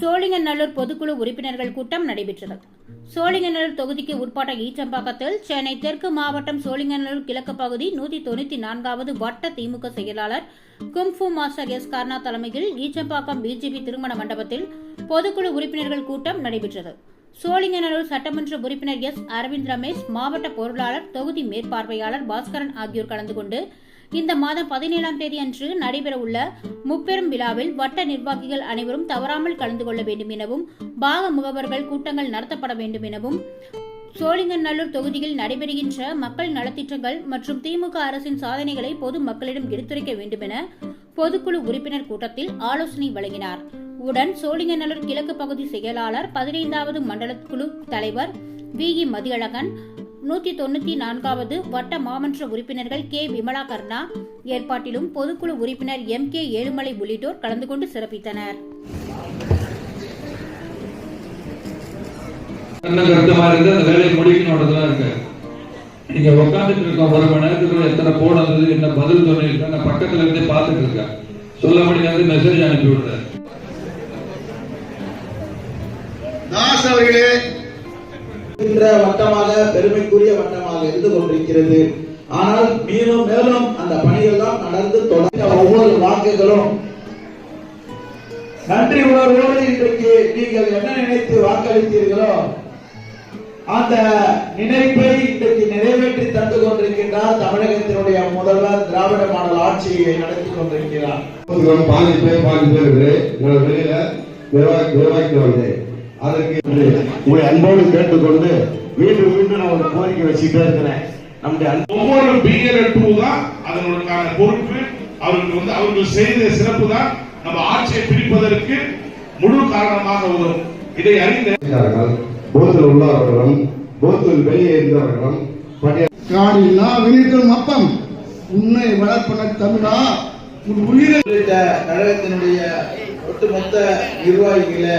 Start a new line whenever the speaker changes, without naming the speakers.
சோழிங்கநல்லூர் பொதுக்குழு உறுப்பினர்கள் கூட்டம் நடைபெற்றது. சோழிங்கநல்லூர் தொகுதிக்கு உட்பட்ட ஈச்சம்பாக்கத்தில் சென்னை தெற்கு மாவட்டம் சோழிங்கநல்லூர் கிழக்கு பகுதி நூத்தி தொண்ணூத்தி நான்காவது வட்ட திமுக செயலாளர் கும்ஃபு மாஸ்டர் எஸ் கர்ணா தலைமையில் ஈச்சம்பாக்கம் பிஜேபி திருமண மண்டபத்தில் பொதுக்குழு உறுப்பினர்கள் கூட்டம் நடைபெற்றது. சோழிங்கநல்லூர் சட்டமன்ற உறுப்பினர் எஸ் அரவிந்த் ரமேஷ் மாவட்ட பொருளாளர் தொகுதி மேற்பார்வையாளர் பாஸ்கரன் ஆகியோர் கலந்து கொண்டு இந்த மாதம் பதினேழாம் தேதி அன்று நடைபெறவுள்ள முப்பெரும் விழாவில் வட்ட நிர்வாகிகள் அனைவரும் தவறாமல் கலந்து கொள்ள வேண்டும் எனவும் பாக முகவர்கள் கூட்டங்கள் நடத்தப்பட வேண்டும் எனவும் சோழிங்கநல்லூர் தொகுதியில் நடைபெறுகின்ற மக்கள் நலத்திட்டங்கள் மற்றும் திமுக அரசின் சாதனைகளை பொது மக்களிடம் எடுத்துரைக்க வேண்டும் என பொதுக்குழு உறுப்பினர் கூட்டத்தில் ஆலோசனை வழங்கினார். உடன் சோழிங்கநல்லூர் கிழக்கு பகுதி செயலாளர் பதினைந்தாவது மண்டல குழு தலைவர் வி. இ. மதியழகன் நூத்தி தொண்ணூத்தி நான்காவது வட்ட மாமன்ற உறுப்பினர்கள் கே. விமலா கர்ணா ஏற்பாட்டிலும் பொதுக்குழு உறுப்பினர் எம். கே. ஏழுமலை உள்ளிட்டோர் கலந்து கொண்டு சிறப்பித்தனர்.
நீங்க உட்காந்துட்டு இருக்கோம் ஒரு மணி நேரத்துக்குள்ள எத்தனை போன் வந்தது என்ன பதில் சொல்லியிருக்கேன் நான் பக்கத்துல இருந்தே பார்த்துட்டு இருக்கேன் சொல்ல முடியாது மெசேஜ் அனுப்பி விடுறேன்
தாஸ் அவர்களே
வட்டமாக பெருமைக்குரிய வட்டமாக இருந்து கொண்டிருக்கிறது. ஆனால் மேலும் மேலும் அந்த பணிகள்லாம் நடந்து தொடங்க ஒவ்வொரு வாக்குகளும். நன்றி உணர்வோடு இன்றைக்கு நீங்கள் என்ன நினைத்து வாக்களித்தீர்களோ அந்த நினைப்பை இன்றைக்கு நிறைவேற்றி தந்து கொண்டிருக்கின்றார் தமிழகத்தினுடைய முதல்வர் திராவிட மாடல் ஆட்சியை நடத்தி கொண்டிருக்கிறார்.
பாதி பேர் பாதி பேர் நான் வெளியில நிர்வாகி நிர்வாகித்து வந்தேன் அதற்கு உங்களை அன்போடு கேட்டுக்கொண்டு மீண்டும் மீண்டும் நான் ஒரு கோரிக்கை வச்சுட்டே இருக்கிறேன். நம்முடைய
ஒவ்வொரு பிஎல் டூ தான் அதனுடைய பொறுப்பு. அவர்களுக்கு வந்து அவர்கள் செய்த சிறப்பு தான் நம்ம ஆட்சியை பிடிப்பதற்கு முழு காரணமாக வரும் இதை அறிந்த
செய்தார்கள். பூத்தில் உள்ளவர்களும் பூத்தில் வெளியே இருந்தவர்களும்
காடில்லா வெளியிடும் அப்பம் உன்னை வளர்ப்பன தமிழா உன் உயிரை
கழகத்தினுடைய ஒட்டுமொத்த நிர்வாகிகளை